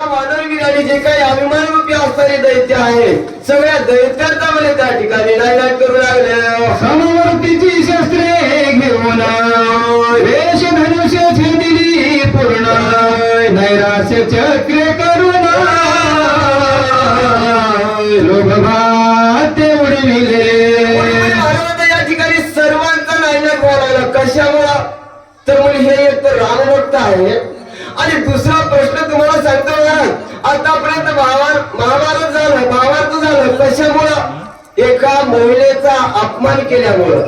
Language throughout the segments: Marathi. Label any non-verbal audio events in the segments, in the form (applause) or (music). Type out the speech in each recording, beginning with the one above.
वानरवीराने जे काही अभिमान रूपी असणारे दैत्य आहे सगळ्या दैत्यांचा मला त्या ठिकाणी नायनाट करू लागले. समवर्तीची शस्त्रे घेऊन वेश धनुष्य छेदिली पूर्ण. नैराश्य चक्र करुण लोभभाते उडविले. या ठिकाणी सर्वांचा नायनाट व्हायला लागला. कशामुळं? तर म्हणजे हे एक तर रामभक्त आहे. आणि दुसरा प्रश्न तुम्हाला सांगतो आतापर्यंत महाभारत महाभारत झालं महाभारत झालं. कशामुळं? एका महिलेचा अपमान केल्यामुळं.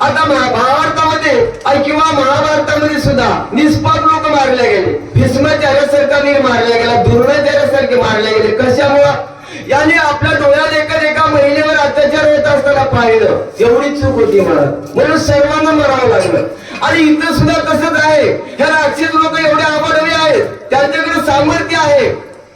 आता महा- महाभारतामध्ये आणि किंवा महाभारतामध्ये सुद्धा निष्पाप लोक मारले गेले. भीष्माचार्यासारखा वीर मारला गेला दुर्णाचार्यासारखे मारले गेले. कशामुळं? याने आपल्या डोळ्यात एका एका महिलेवर अत्याचार होत पाहिलं. एवढी चूक होती मला म्हणून सर्वांना मरावं लागलं. आणि इथं सुद्धा तसंच आहे. ह्या राक्षस लोक एवढे आभारी आहेत. त्यांच्याकडे सामर्थ्य आहे.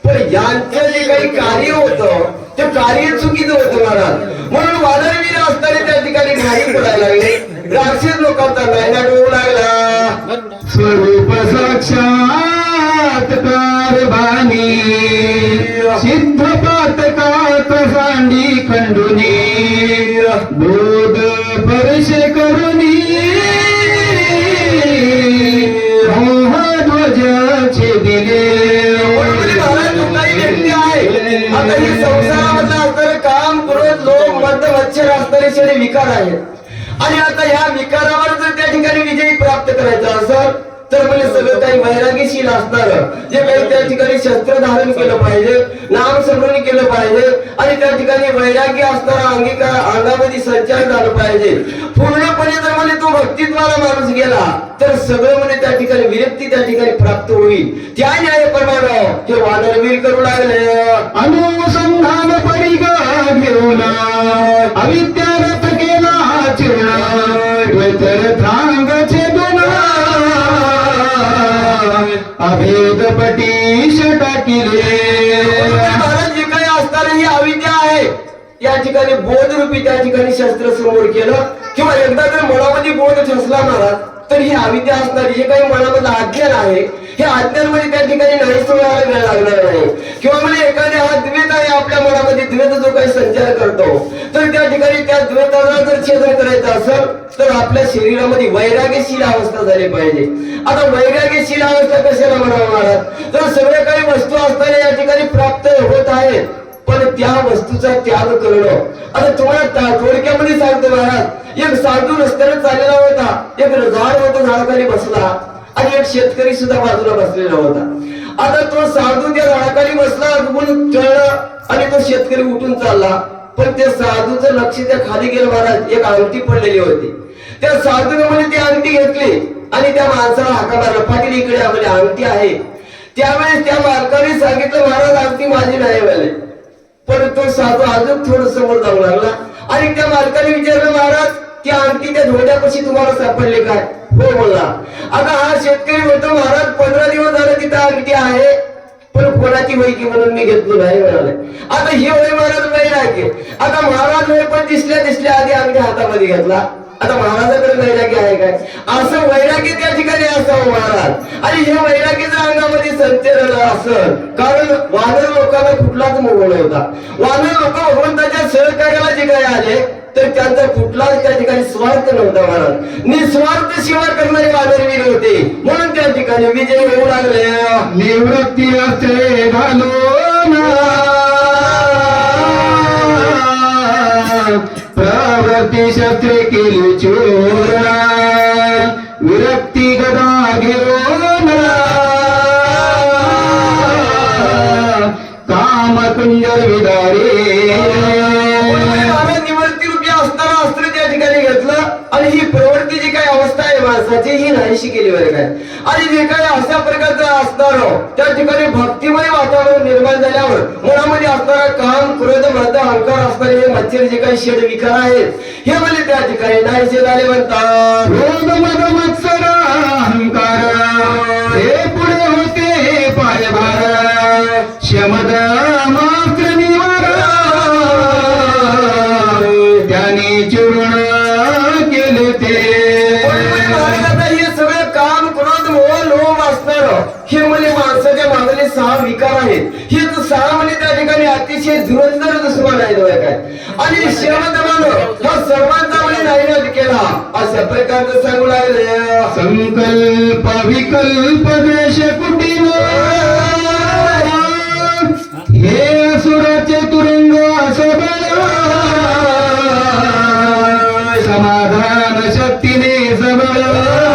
पण यांचं जे काही कार्य होतं ते कार्य चुकीचं होतं महाराज म्हणून वादळवीर असताना त्या ठिकाणी घाई पडायला लागले. राक्षस लोकांचा नायनाट होऊ लागला. स्वरूप साक्षात कारभानी सिद्ध पातकात बोध परश करुणी. ध्वजाचे दिले. व्यक्ती आहे. आता ही संसारामधलं असणारे काम क्रोध लोक मद मच्छर असणारे विकार आहेत. आणि आता ह्या विकारावर जर त्या ठिकाणी विजय प्राप्त करायचा असेल सगळं काही वैरागीशील असणार. जे काही त्या ठिकाणी शस्त्र धारण केलं पाहिजे नाम स्मरण केलं पाहिजे आणि त्या ठिकाणी वैरागी असणारा अंगीकार अंगामध्ये संचार झालं पाहिजे. पूर्णपणे जर म्हणजे तो भक्तिद्वारा माणूस गेला तर सगळं म्हणजे त्या ठिकाणी विरक्ती त्या ठिकाणी प्राप्त होईल. त्या न्यायाप्रमाणे ते वानरवीर करू लागले. अनुसंधान परिगा घेऊन अविद्या अभेद पटीश टाकिले महाराज जे काही असणार ही अविद्या आहे. या ठिकाणी बोध रूपी त्या ठिकाणी शस्त्र समोर केलं. किंवा एकदा जर मनामध्ये बोध ठसला महाराज तर ही अविद्या असणारी जे काही मनामध्ये अज्ञान आहे. हे अज्ञानमध्ये त्या ठिकाणी नाही सोडायला वेळ लागणार नाही किंवा म्हणजे एखाद्या हा द्वेत आहे आपल्या मनामध्ये द्वेत जो काही संचार करतो तर त्या ठिकाणी त्या द्वेताला जर छेदन करायचं असेल तर आपल्या शरीरामध्ये वैराग्यशील अवस्था झाली पाहिजे. आता वैराग्यशील अवस्था कशाला म्हणावं महाराज? तर सगळ्या काही वस्तू असताना या ठिकाणी प्राप्त होत आहेत पण त्या वस्तूचा त्याग करणं. आता तुम्हाला थोडक्यामध्ये सांगतो महाराज एक साधू रस्त्याने चाललेला होता एक झाड होतं झाडाखाली बसला. आणि एक शेतकरी सुद्धा बाजूला बसलेला होता. आता तो साधू त्या झाडाखाली बसला म्हणून चढला आणि तो शेतकरी उठून चालला. पण त्या साधूचं लक्ष त्या खाली गेलं महाराज एक अंगठी पडलेली होती. त्या साधूने म्हणजे ती अंगठी घेतली. आणि त्या माणसाला हाका मारला पाटील इकडे आपली अंगठी आहे. त्यावेळेस त्या मालकाने सांगितलं महाराज अंगठी माझी नाही म्हणे. पण तो साधू अजून थोडं समोर जाऊ लागला. आणि त्या मालकाने विचारलं महाराज त्या अंगठी त्या धोड्यापाशी तुम्हाला सापडले काय? हो बोलला आता हा शेतकरी म्हणतो महाराज पंधरा दिवस झाले तिथं अंगठी आहे पण कोणाची वैकी की म्हणून मी घेतलो नाही म्हणाले. आता ही वय महाराज वैराग्य आता महाराज वय पण दिसल्या दिसल्या आधी अंगठी हातामध्ये घेतला. आता महाराजाकडे वैराग्य आहे काय? असं वैराग्य त्या ठिकाणी असावं महाराज. आणि हे वैराग्य जर अंगामध्ये संचरण असं. कारण वानर लोकांना कुठलाच मोह नव्हता. वानर लोक भगवंताच्या सहकार्याला जे काय आले तर त्यांचा कुठलाच त्या ठिकाणी स्वार्थ नव्हता महाराज निस्वार्थ सेवा करणारे वानरवीर होते. म्हणून त्या ठिकाणी विजय होऊ लागले. निवृत्ती असे घालो प्रवृत्ती शस्त्रे केली चोरा. विरक्ती गदा घेऊन. काम कुंजर विदारे ही नाहीशी केली बरं काय. आणि जे काय अशा प्रकारचं असणार त्या ठिकाणी भक्तिमय वातावरण निर्माण झाल्यावर मनामध्ये असणारा काम क्रोध मद अहंकार असणारे हे मच्छर जे काही शेड विकार आहेत हे म्हणजे त्या ठिकाणी नाहीसे झाले म्हणतात. क्रोध मद मत्सर अहंकार हे पुढे होते पायभार. शमद आणि शेवटमान हा सर्वांचा म्हणे नायनाट केला अशा प्रकारचं सांगू लागले. संकल्प विकल्प देश कुटीन हे असुराचे तुरुंग असो समाधान शक्तीने सबळ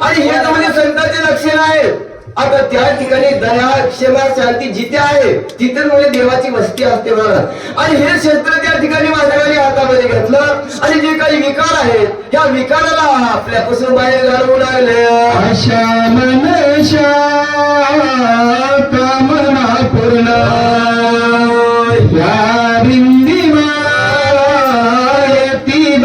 आणि हे म्हणजे संतांचे लक्षण आहे आता त्या ठिकाणी दया क्षमा शांती जिथे आहे तिथे म्हणजे देवाची वस्ती असते म्हणा आणि हे क्षेत्र त्या ठिकाणी माझ्याकडे हातामध्ये घेतलं. आणि जे काही विकार आहेत त्या विकाराला आपल्यापासून बाहेर घालवू लागले. आशा मनशा कामना पूर्ण या बिंदी येती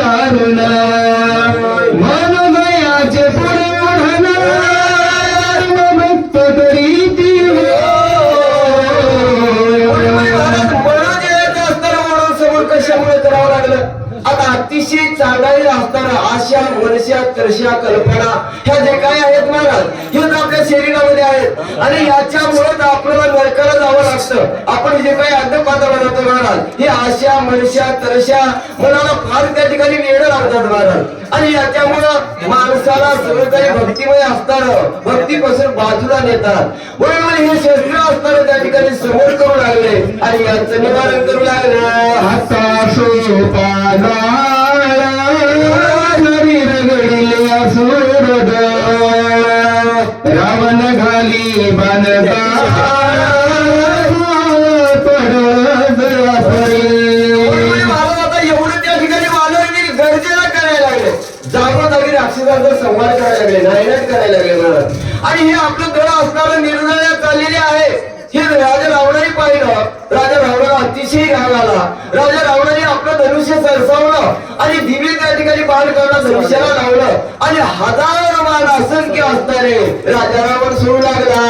अतिशय असताना आशा मनशा तरशा कल्पना ह्या जे काय आहेत महाराज हे तर आपल्या शरीरामध्ये आहेत. आणि याच्यामुळे आपल्याला नरकाला जावं लागतं. आपण जे काही अड्डपाता बनवतो महाराज हे आशा मनशा तरशा मनाला फार त्या ठिकाणी वेळ लागतात महाराज. आणि याच्यामुळं माणसाला सगळं काही भक्तिमय असताना भक्तीपासून बाजूला नेतात. म्हणून हे शस्त्र असताना त्या ठिकाणी समोर करू लागले आणि याचं निवारण करू लागलं. हाता सोपाला एवढं त्या ठिकाणी गरजेला करायला लागले. करायला नायनाट करायला लागले आणि हे आपलं दळ असताना निर्णय चाललेले आहे. हे राजा रावणाने पाहिलं. राजा रावणाला अतिशय राग आला. राजा रावणाने आपलं धनुष्य सरसावलं आणि दिवे त्या ठिकाणी बाण करणं धनुष्याला लावलं. आणि हजारो बाण असंख्य असणारे राजा रावण सोडू लागला.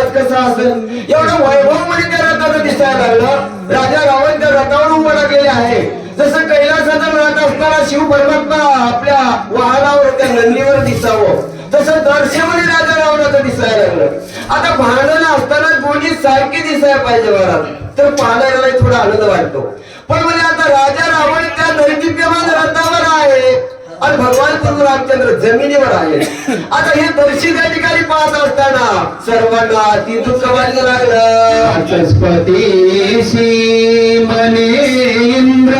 आणि त्याचा कसा असेल? एवढं वैभवमध्ये त्या रथाचं दिसायला लागलं. राजा रावण त्या रथावर उभं लागलेले आहे. जसं कैलासाचा रथ असताना शिव परमात्मा आपल्या वाहनावर त्या नंदीवर दिसावं. तसं दर्शेमध्ये राजा रावणाचं दिसायला लागलं. आता भांडण असताना कोणी सारखी दिसायला पाहिजे महाराज. तर पाहणाऱ्याला थोडा आनंद वाटतो. पण म्हणजे आता राजा रावण प्रभू रामचंद्र जमिनीवर आहे. (laughs) आता हे दर्शी त्या ठिकाणी पाहत असताना सर्वांना ती दुःख वाटलं लागलं. वाचस्पतीशी मने इंद्र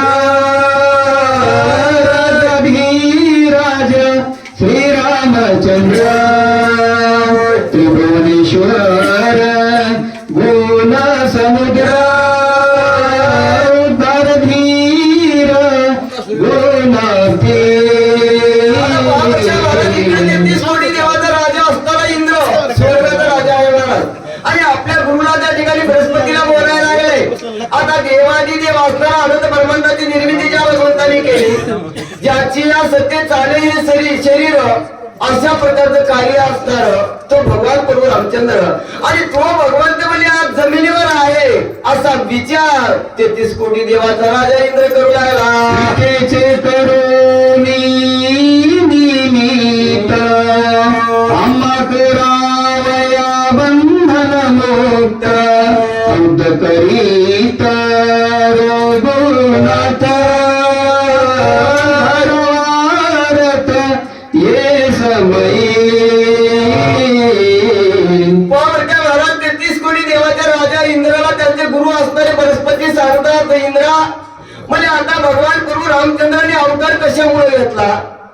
ते चाले शरीर शरीर अशा प्रकारचं कार्य असणार तो भगवान प्रभू रामचंद्र. आणि तो भगवंत म्हणजे आज जमिनीवर आहे. असा विचार तेहतीस कोटी देवाचा राजा इंद्र करू लागला. सीतेचे बंधन मुक्त करी ये समयी पण घरात तेहतीस कोटी देवाच्या राजा इंद्राला त्यांचे गुरु असणारे बृहस्पती सांगतात इंद्रा म्हणजे आता भगवान गुरु रामचंद्राने अवतार कशामुळे घेतला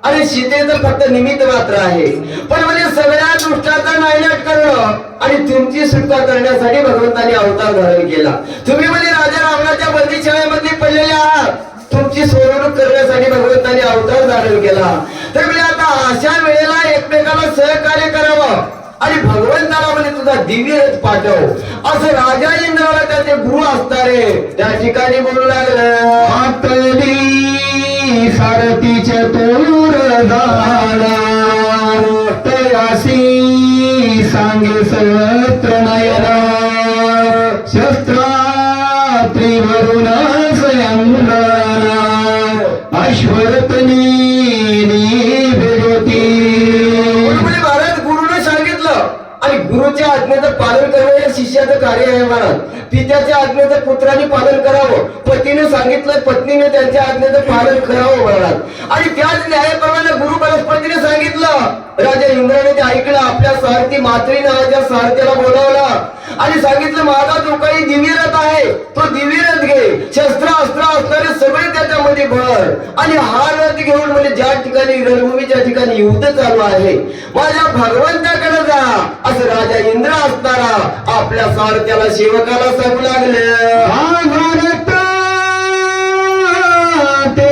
अरे सीतेचं फक्त निमित्त मात्र आहे पण म्हणजे सगळ्या दुष्टाचा नायनाट करणं आणि तुमची सुटका करण्यासाठी भगवंताने अवतार धारण केला तुम्ही म्हणजे राजा रावणाच्या बंदीशाळेमध्ये पडलेले आहात तुमची सोडवणूक करण्यासाठी भगवंताने अवतार धारण केला तर म्हणजे आता अशा वेळेला एकमेकाला सहकार्य करावं आणि भगवंताला म्हणजे तुझा दिव्य पाठव. असं राजा इंद्राला त्याचे गुरु असणारे त्या ठिकाणी बोलू लागलं. आपली सारथीच्या तोर झाला. तयासी सांगे सर्वत्र नयना शिष्याचं कार्य आहे महाराज पित्याच्या आज्ञेचं पुत्राने पालन करावं. पतीने सांगितलं पत्नीने त्यांच्या आज्ञेचं पालन करावं महाराज आणि त्याच न्यायाप्रमाणे गुरु बृहस्पतीने सांगितलं राजा इंद्राने ते ऐकलं आपल्या सारथी मात्री नावाच्या सारथ्याला बोलावला. आणि सांगितलं माझा जो काही दिव्य आहे तो दिव्य घे. शस्त्र अस्त्र असणारे सगळे त्याच्यामध्ये भर. आणि हा रथ घेऊन म्हणजे ज्या ठिकाणी रणभूमीच्या ठिकाणी युद्ध चालू आहे माझ्या भगवंताकडे जा. असं राजा इंद्र असणारा आपल्या सारथ्याला सेवकाला सांगू लागले. हा भारत ते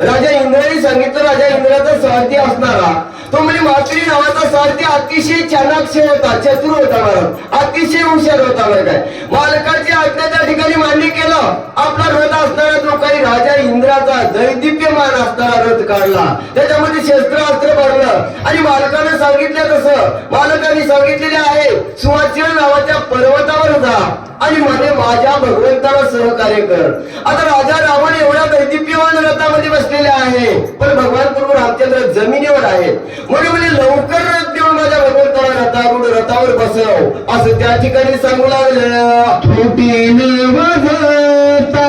राजा इंद्राने सांगितलं राजा इंद्राचा सहती असणारा. तो म्हणजे मात्री नावाचा सारथी अतिशय चाणाक्ष होता चतुर होता महाराज अतिशय हुशार होता बरं काय मालकाची आज्ञा त्या ठिकाणी मान्य केलं. आपला रथ असणारा जो काही राजा इंद्राचा दैदिप्यमान असणारा रथ काढला. त्याच्यामध्ये शस्त्र अस्त्र भरलं. आणि मालकाने सांगितलं तसं. मालकाने सांगितलेले आहे सुवाचिर नावाच्या पर्वतावर जा आणि मध्ये माझ्या भगवंताला सहकार्य कर. आता राजा रावण एवढ्या दैदिप्यवान रथामध्ये बसलेले आहे. पण भगवान प्रभू रामचंद्र जमिनीवर आहेत. म्हणून म्हणजे लवकर रथ देऊन माझ्या भगवंताला रथारूढ रथावर बसव? असं त्या ठिकाणी सांगू लागलं. त्रुटीने वजता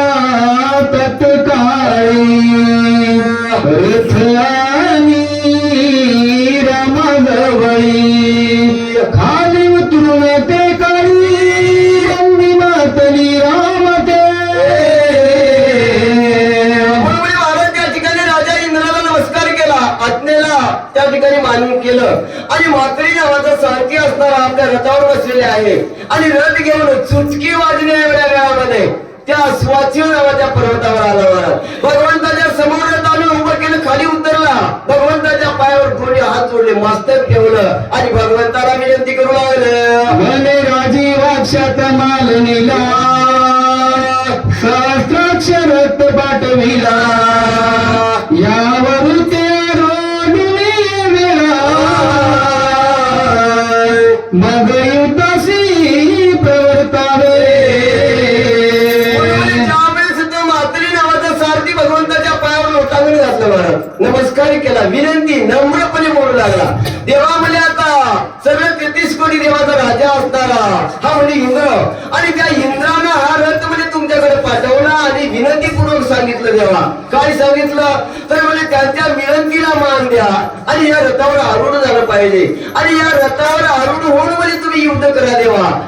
तत्काळी. सारथी असणारा आपल्या रथावर बसलेले आहे. आणि रथ घेऊन चुचकी वाजणे एवढ्या वेळामध्ये त्या स्वाची नावाच्या पर्वतावर आला भगवंताच्या समोर रथाने उभं केलं खाली उतरला. भगवंताच्या पायावर थोडे हात जोडले मास्तर ठेवलं आणि भगवंताला विनंती करू लागलं. भले राजी वाक्षात मालनीला. सहस्राक्षरत पाठविला. लागला. देवा म्हणजे आता सगळे तेहतीस कोटी देवाचा राजा असणारा हा म्हणजे इंद्र. आणि त्या इंद्रानं हा रथ म्हणजे तुमच्याकडे पाठवला आणि विनंतीपूर्वक सांगितलं देवा. काय सांगितलं? तर म्हणजे त्यांच्या विनंतीला मान द्या आणि या रथावर आरूढ झालं पाहिजे. आणि या रथावर आरूढ होऊन म्हणजे तुम्ही युद्ध करा देवा.